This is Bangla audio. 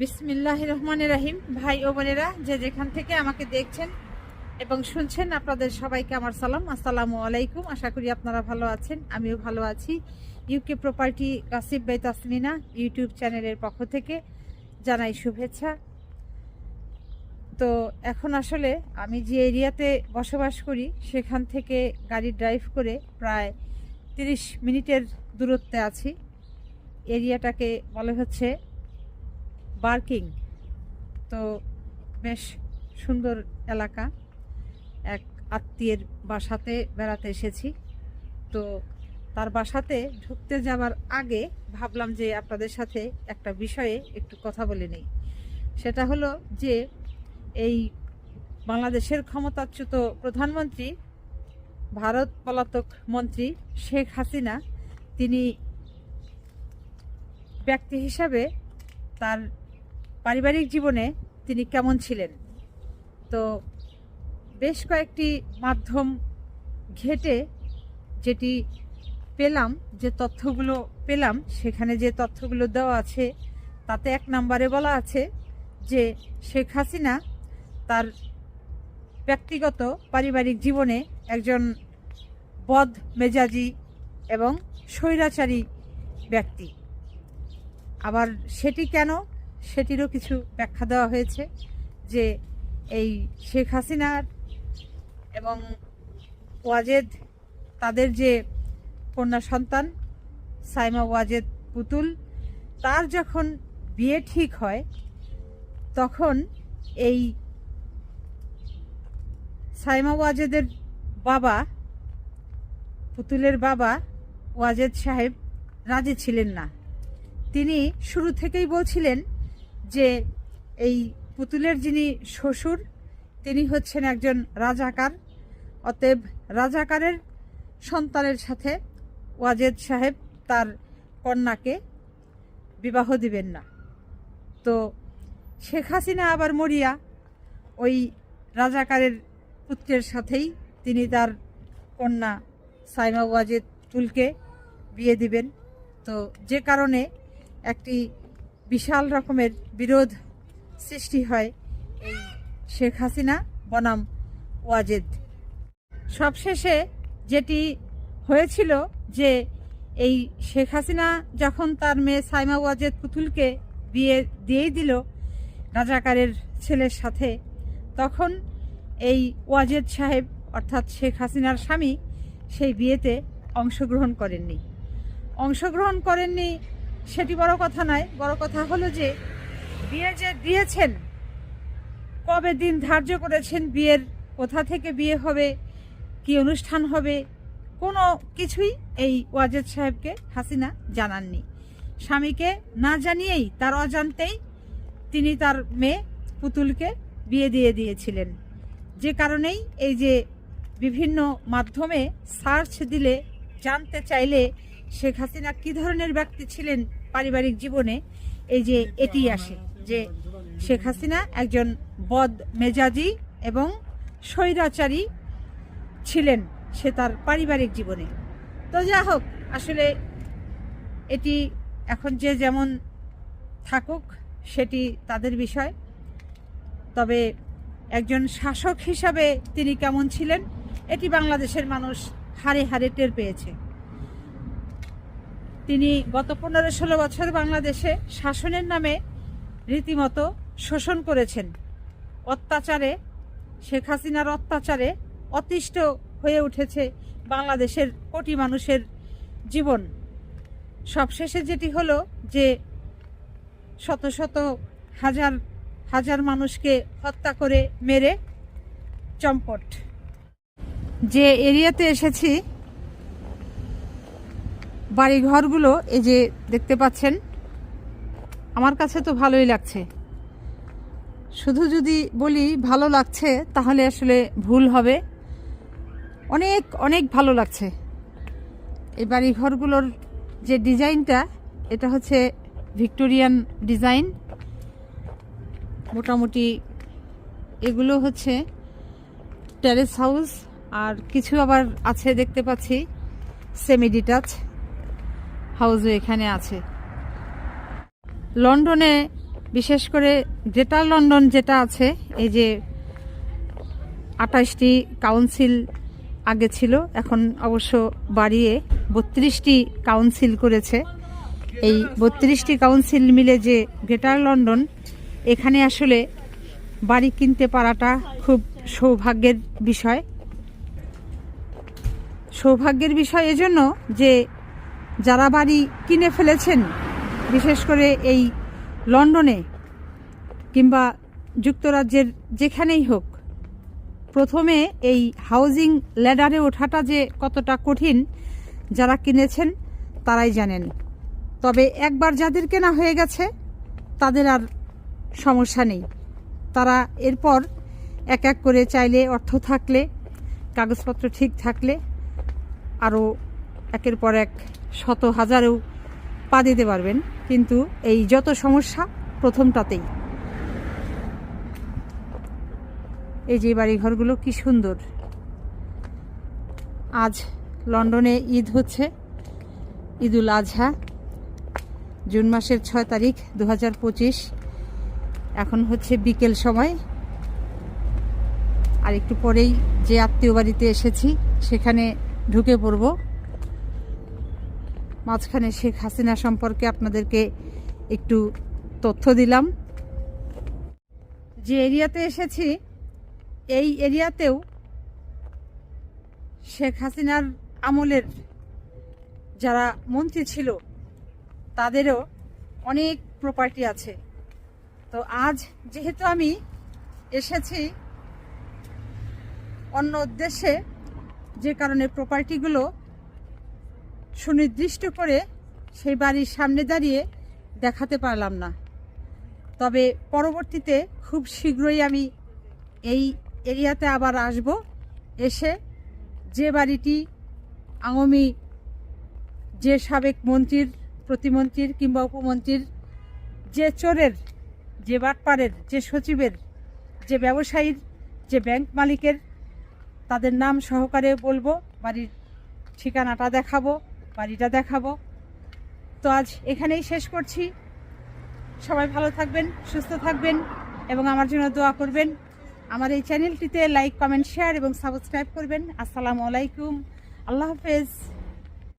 বিসমিল্লাহ রহমান রাহিম। ভাই ও বোনেরা, যে যেখান থেকে আমাকে দেখছেন এবং শুনছেন, আপনাদের সবাইকে আমার সালাম। আসসালামু আলাইকুম। আশা করি আপনারা ভালো আছেন, আমিও ভালো আছি। UK property Kashif by Tasmina YouTube চ্যানেলের পক্ষ থেকে জানাই শুভেচ্ছা। তো এখন আসলে আমি যে এরিয়াতে বসবাস করি, সেখান থেকে গাড়ি ড্রাইভ করে প্রায় তিরিশ মিনিটের দূরত্বে আছি। এরিয়াটাকে বলা হচ্ছে বার্কিং তো বেশ সুন্দর এলাকা। এক আত্মীয়ের বাসাতে বেড়াতে এসেছি। তো তার বাসাতে ঢুকতে যাওয়ার আগে ভাবলাম যে আপনাদের সাথে একটা বিষয়ে একটু কথা বলে নিই। সেটা হলো যে এই বাংলাদেশের ক্ষমতাচ্যুত প্রধানমন্ত্রী, ভারত পলাতক মন্ত্রী শেখ হাসিনা, তিনি ব্যক্তি হিসাবে তার পারিবারিক জীবনে তিনি কেমন ছিলেন? তো বেশ কয়েকটি মাধ্যম ঘেটে যেটি পেলাম, যে তথ্যগুলো পেলাম, সেখানে যে তথ্যগুলো দেওয়া আছে, তাতে এক নম্বরে বলা আছে যে শেখ হাসিনা তার ব্যক্তিগত পারিবারিক জীবনে একজন বদ মেজাজি এবং স্বৈরাচারী ব্যক্তি। আবার সেটি কেন সেটিরও কিছু ব্যাখ্যা দেওয়া হয়েছে যে এই শেখ হাসিনার এবং ওয়াজেদ, তাদের যে কন্যা সন্তান সাইমা ওয়াজেদ পুতুল, তার যখন বিয়ে ঠিক হয়, তখন এই সাইমা ওয়াজেদের বাবা, পুতুলের বাবা ওয়াজেদ সাহেব রাজি ছিলেন না। তিনি শুরু থেকেই বলছিলেন যে এই পুতুলের যিনি শ্বশুর, তিনি হচ্ছেন একজন রাজাকার, অতএব রাজাকারের সন্তানের সাথে ওয়াজেদ সাহেব তার কন্যাকে বিবাহ দিবেন না। তো শেখ হাসিনা আবার মরিয়া ওই রাজাকারের পুত্রের সাথেই তিনি তার কন্যা সাইমা ওয়াজেদ তুলকে বিয়ে দিবেন। তো যে কারণে একটি বিশাল রকমের বিরোধ সৃষ্টি হয় এই শেখ হাসিনা বনাম ওয়াজেদ। সবশেষে যেটি হয়েছিল যে এই শেখ হাসিনা যখন তার মেয়ে সাইমা ওয়াজেদ পুতুলকে বিয়ে দিয়েই দিল রাজাকারের ছেলের সাথে, তখন এই ওয়াজেদ সাহেব অর্থাৎ শেখ হাসিনার স্বামী সেই বিয়েতে অংশগ্রহণ করেননি। অংশগ্রহণ করেননি সেটি বড় কথা নয়, বড় কথা হলো যে বিয়ে যে দিয়েছেন, কবে দিন ধার্য করেছেন বিয়ের, কোথা থেকে বিয়ে হবে, কি অনুষ্ঠান হবে, কোনো কিছুই এই ওয়াজেদ সাহেবকে হাসিনা জানাননি। স্বামীকে না জানিয়েই, তার অজান্তেই তিনি তার মেয়ে পুতুলকে বিয়ে দিয়ে দিয়েছিলেন। যে কারণেই এই যে বিভিন্ন মাধ্যমে সার্চ দিলে, জানতে চাইলে শেখ হাসিনা কী ধরনের ব্যক্তি ছিলেন পারিবারিক জীবনে এই যে এটি আসে যে শেখ হাসিনা একজন বদ মেজাজি এবং স্বৈরাচারী ছিলেন সে তার পারিবারিক জীবনে। তো যা হোক, আসলে এটি এখন যে যেমন থাকুক, সেটি তাদের বিষয়। তবে একজন শাসক হিসাবে তিনি কেমন ছিলেন, এটি বাংলাদেশের মানুষ হারে হারে টের পেয়েছে। তিনি গত পনেরো ষোলো বছর বাংলাদেশে শাসনের নামে রীতিমতো শোষণ করেছেন। অত্যাচারে, শেখ হাসিনার অত্যাচারে অতিষ্ঠ হয়ে উঠেছে বাংলাদেশের কোটি মানুষের জীবন। সবশেষে যেটি হলো যে শত শত হাজার হাজার মানুষকে হত্যা করে মেরে চম্পট। যে এরিয়াতে এসেছি বাড়ি ঘরগুলো এই যে দেখতে পাচ্ছেন, আমার কাছে তো ভালোই লাগছে। শুধু যদি বলি ভালো লাগছে, তাহলে আসলে ভুল হবে। অনেক অনেক ভালো লাগছে। এই বাড়ি ঘরগুলোর যে ডিজাইনটা, এটা হচ্ছে ভিক্টোরিয়ান ডিজাইন। মোটামুটি এগুলো হচ্ছে টেরেস হাউস আর কিছু আবার আছে দেখতে পাচ্ছি সেমি ডিটাচ হাউসও এখানে আছে। লন্ডনে বিশেষ করে গ্রেটার লন্ডন যেটা আছে, এই যে আঠাশটি কাউন্সিল আগে ছিল, এখন অবশ্য বাড়িয়ে বত্রিশটি কাউন্সিল করেছে। এই বত্রিশটি কাউন্সিল মিলে যে গ্রেটার লন্ডন, এখানে আসলে বাড়ি কিনতে পারাটা খুব সৌভাগ্যের বিষয়। সৌভাগ্যের বিষয় এজন্য যে যারা বাড়ি কিনে ফেলেছেন, বিশেষ করে এই লন্ডনে কিংবা যুক্তরাজ্যের যেখানেই হোক, প্রথমে এই হাউজিং ল্যাডারে ওঠাটা যে কতটা কঠিন যারা কিনেছেন, তারাই জানেন। তবে একবার যাদের কেনা হয়ে গেছে, তাদের আর সমস্যা নেই। তারা এরপর এক এক করে চাইলে অর্থ থাকলে, কাগজপত্র ঠিক থাকলে, আরও একের পর এক শত হাজারেও পা দিতে পারবেন। কিন্তু এই যত সমস্যা প্রথমটাতেই। এই যে বাড়ি ঘরগুলো কি সুন্দর। আজ লন্ডনে ঈদ হচ্ছে। ঈদুল আজহা, জুন মাসের ছয় তারিখ দু হাজার পঁচিশ। এখন হচ্ছে বিকেল সময়। আর একটু পরেই যে আত্মীয় বাড়িতে এসেছি, সেখানে ঢুকে পড়ব। মাঝখানে শেখ হাসিনা সম্পর্কে আপনাদেরকে একটু তথ্য দিলাম। যে এরিয়াতে এসেছি, এই এরিয়াতেও শেখ হাসিনার আমলের যারা মন্ত্রী ছিল, তাদেরও অনেক প্রপার্টি আছে। তো আজ যেহেতু আমি এসেছি, অন্য উদ্দেশ্যে যে কারণে প্রপার্টিগুলো সুনির্দিষ্ট করে সেই বাড়ির সামনে দাঁড়িয়ে দেখাতে পারলাম না। তবে পরবর্তীতে খুব শীঘ্রই আমি এই এরিয়াতে আবার আসব। এসে যে বাড়িটি আওয়ামী যে সাবেক মন্ত্রীর, প্রতিমন্ত্রীর কিংবা উপমন্ত্রীর, যে চোরের, যে বাটপাড়ের যে সচিবের, যে ব্যবসায়ীর, যে ব্যাংক মালিকের, তাদের নাম সহকারে বলব, বাড়ির ঠিকানাটা দেখাবো। বাড়িটা দেখাবো। তো আজ এখানেই শেষ করছি। সবাই ভালো থাকবেন, সুস্থ থাকবেন এবং আমার জন্য দোয়া করবেন। আমার এই চ্যানেলটিতে লাইক, কমেন্ট, শেয়ার এবং সাবস্ক্রাইব করবেন। আসসালামু আলাইকুম। আল্লাহ হাফেজ।